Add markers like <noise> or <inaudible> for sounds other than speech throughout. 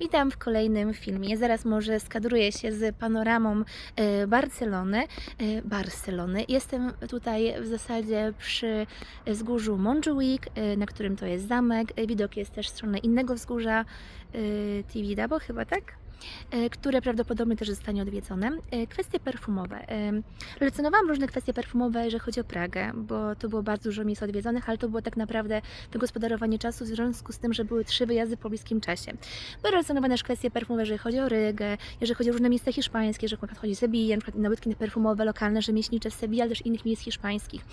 Witam w kolejnym filmie. Zaraz może skadruję się z panoramą e, Barcelony. e, Barcelony. Jestem tutaj w zasadzie przy wzgórzu Montjuic, e, na którym to jest zamek. Widok jest też w stronę innego wzgórza, e, Tibidabo chyba, tak? E, które prawdopodobnie też zostanie odwiedzone. E, Kwestie perfumowe. E, Relacjonowałam różne kwestie perfumowe, jeżeli chodzi o Pragę, bo to było bardzo dużo miejsc odwiedzonych, ale to było tak naprawdę wygospodarowanie czasu w związku z tym, że były trzy wyjazdy po bliskim czasie. Były relacjonowane też kwestie perfumowe, jeżeli chodzi o Rygę, jeżeli chodzi o różne miejsca hiszpańskie, że chodzi o Sewillę, na przykład nabytki perfumowe, lokalne, rzemieślnicze z Sewilli, ale też innych miejsc hiszpańskich.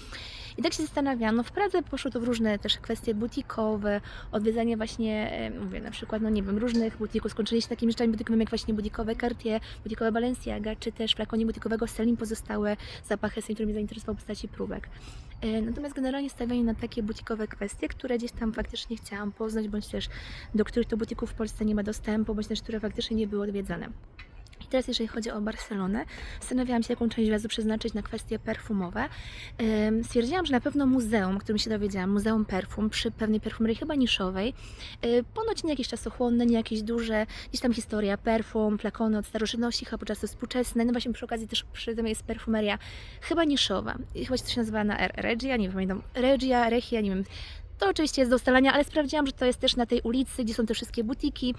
I tak się zastanawiam, no w Pradze poszło to w różne też kwestie butikowe, odwiedzanie właśnie, e, mówię na przykład, no nie wiem, różnych butików, skończyli się takimi rzeczami butikowymi jak właśnie butikowe Cartier, butikowe Balenciaga, czy też flakonie butikowego Celine pozostałe zapachy, które mnie zainteresowały w postaci próbek. E, Natomiast generalnie stawianie na takie butikowe kwestie, które gdzieś tam faktycznie chciałam poznać, bądź też do których to butików w Polsce nie ma dostępu, bądź też które faktycznie nie były odwiedzane. Teraz jeżeli chodzi o Barcelonę, zastanawiałam się, jaką część wyjazdu przeznaczyć na kwestie perfumowe. Stwierdziłam, że na pewno muzeum, którym się dowiedziałam, muzeum perfum przy pewnej perfumerii chyba niszowej, yy, ponoć nie jakieś czasochłonne, nie jakieś duże, gdzieś tam historia perfum, flakony od starożytności, chyba podczas współczesne, no właśnie przy okazji też przy tym jest perfumeria chyba niszowa. Chyba się to się nazywa na R, Regia, nie pamiętam, Regia, Regia, nie wiem, to oczywiście jest do ustalenia, ale sprawdziłam, że to jest też na tej ulicy, gdzie są te wszystkie butiki.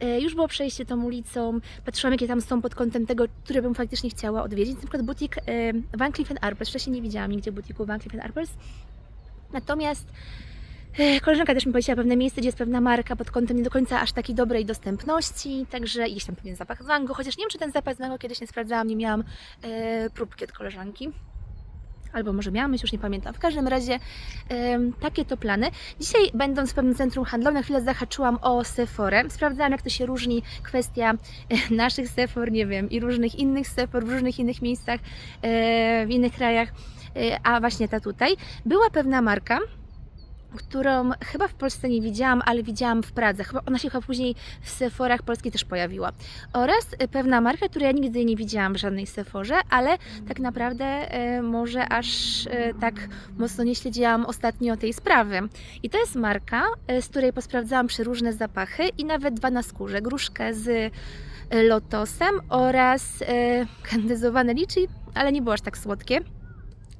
E, Już było przejście tą ulicą, patrzyłam jakie tam są pod kątem tego, które bym faktycznie chciała odwiedzić. Na przykład butik e, Van Cleef Arpels, wcześniej nie widziałam nigdzie butiku Van Cleef Arpels. Natomiast e, koleżanka też mi powiedziała pewne miejsce, gdzie jest pewna marka pod kątem nie do końca aż takiej dobrej dostępności, także gdzieś tam pewien zapach mango, chociaż nie wiem, czy ten zapach z mango kiedyś nie sprawdzałam, nie miałam próbki od koleżanki albo może miałam, już nie pamiętam. W każdym razie takie to plany. Dzisiaj będąc w pewnym centrum handlowym, na chwilę zahaczyłam o Sephorę. Sprawdzałam, jak to się różni kwestia e, naszych Sephor, nie wiem, i różnych innych Sephor w różnych innych miejscach, e, w innych krajach, e, a właśnie ta tutaj. Była pewna marka, którą chyba w Polsce nie widziałam, ale widziałam w Pradze. Chyba ona się chyba później w Sephorach polskiej też pojawiła. Oraz e, pewna marka, której ja nigdy nie widziałam w żadnej Sephorze, ale tak naprawdę e, może aż e, tak mocno nie śledziłam ostatnio tej sprawy. I to jest marka, e, z której posprawdzałam przeróżne zapachy i nawet dwa na skórze. Gruszkę z lotosem oraz e, kandyzowane liczy, ale nie było aż tak słodkie.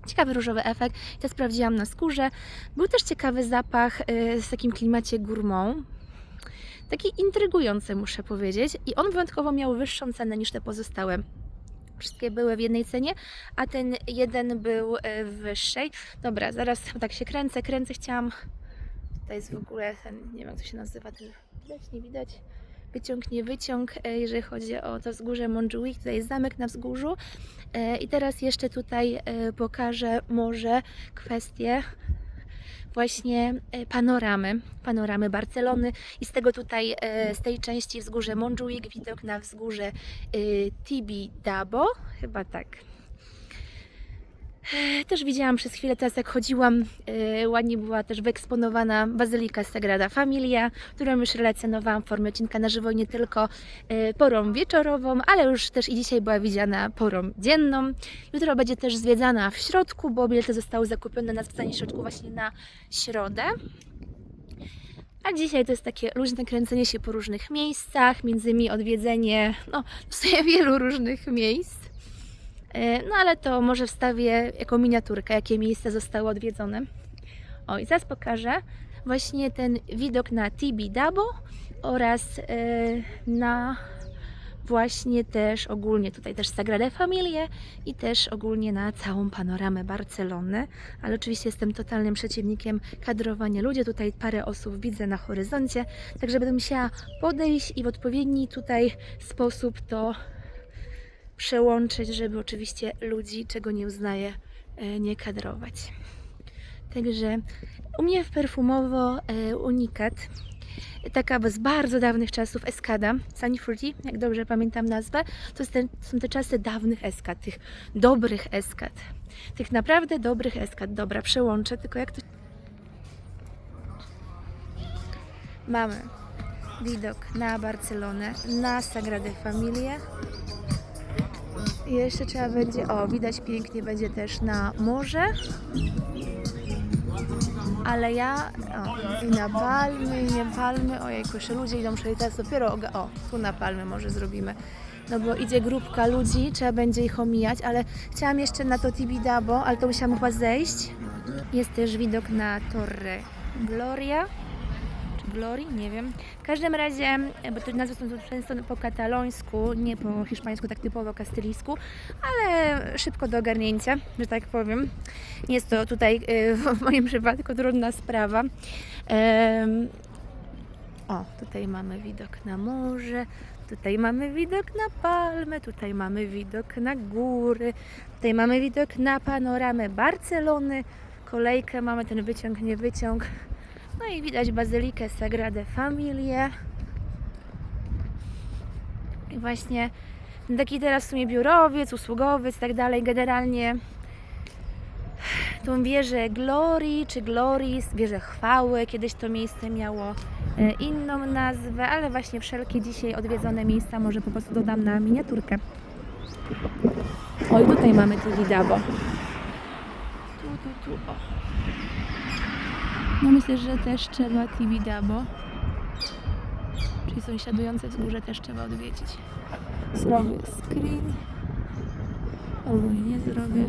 Ciekawy różowy efekt. To sprawdziłam na skórze. Był też ciekawy zapach y, w takim klimacie gourmand. Taki intrygujący, muszę powiedzieć. I on wyjątkowo miał wyższą cenę niż te pozostałe. Wszystkie były w jednej cenie, a ten jeden był y, w wyższej. Dobra, zaraz tak się kręcę, kręcę. Chciałam. To jest w ogóle ten, nie wiem jak to się nazywa, ten widać, nie widać. Wyciąg, nie wyciąg, e, jeżeli chodzi o to wzgórze Montjuic. Tutaj jest zamek na wzgórzu. E, I teraz jeszcze tutaj e, pokażę może kwestię właśnie panoramy, panoramy Barcelony i z tego tutaj, z tej części wzgórze Montjuic, widok na wzgórze e, Tibidabo, chyba tak. Też widziałam przez chwilę teraz, jak chodziłam, e, ładnie była też wyeksponowana Bazylika Sagrada Familia, którą już relacjonowałam w formie odcinka na żywo, nie tylko e, porą wieczorową, ale już też i dzisiaj była widziana porą dzienną. Jutro będzie też zwiedzana w środku, bo bilety zostały zakupione na zwiedzanie środku właśnie na środę. A dzisiaj to jest takie luźne kręcenie się po różnych miejscach, między innymi odwiedzenie no, w wielu różnych miejsc. E, No ale to może wstawię jako miniaturkę, jakie miejsca zostały odwiedzone. O i zaraz pokażę właśnie ten widok na Tibidabo oraz e, na właśnie też ogólnie tutaj też Sagradę Familię i też ogólnie na całą panoramę Barcelony, ale oczywiście jestem totalnym przeciwnikiem kadrowania ludzi. Tutaj parę osób widzę na horyzoncie, także będę musiała podejść i w odpowiedni tutaj sposób to przełączyć, żeby oczywiście ludzi, czego nie uznaję, e, nie kadrować. Także u mnie w perfumowo e, unikat. Taka z bardzo dawnych czasów eskada, Sunny Fruity, jak dobrze pamiętam nazwę, to ten, są te czasy dawnych eskad, tych dobrych eskad. Tych naprawdę dobrych eskad. Dobra, przełączę, tylko jak to... Mamy widok na Barcelonę, na Sagradę Familię, jeszcze trzeba będzie, o widać pięknie będzie też na morze. ale ja... O, i na palmy, i nie palmy. Ojej, jeszcze ludzie idą przejść teraz dopiero... O, tu na palmy może zrobimy. No bo idzie grupka ludzi, trzeba będzie ich omijać, ale chciałam jeszcze na to Tibidabo, ale to musiałam chyba zejść. Jest też widok na Torre Gloria. Glory? Nie wiem. W każdym razie, bo te nazwy są często po katalońsku, nie po hiszpańsku, tak typowo kastylijsku, ale szybko do ogarnięcia, że tak powiem. Jest to tutaj y, w <laughs> moim przypadku trudna sprawa. O, tutaj mamy widok na morze, tutaj mamy widok na palmę, tutaj mamy widok na góry, tutaj mamy widok na panoramę Barcelony, kolejkę mamy ten wyciąg, nie wyciąg. No i widać bazylikę Sagrada Familię. I właśnie taki teraz w sumie biurowiec, usługowiec tak dalej. Generalnie tą wieżę Glory czy Gloris, wieżę chwały. Kiedyś to miejsce miało e, inną nazwę, ale właśnie wszelkie dzisiaj odwiedzone miejsca może po prostu dodam na miniaturkę. Oj, tutaj mamy Tibidabo. Tu, tu, tu, o. No myślę, że też trzeba Tibidabo. Czyli sąsiadujące wzgórze też trzeba odwiedzić. Zrobię screen. Albo nie zrobię.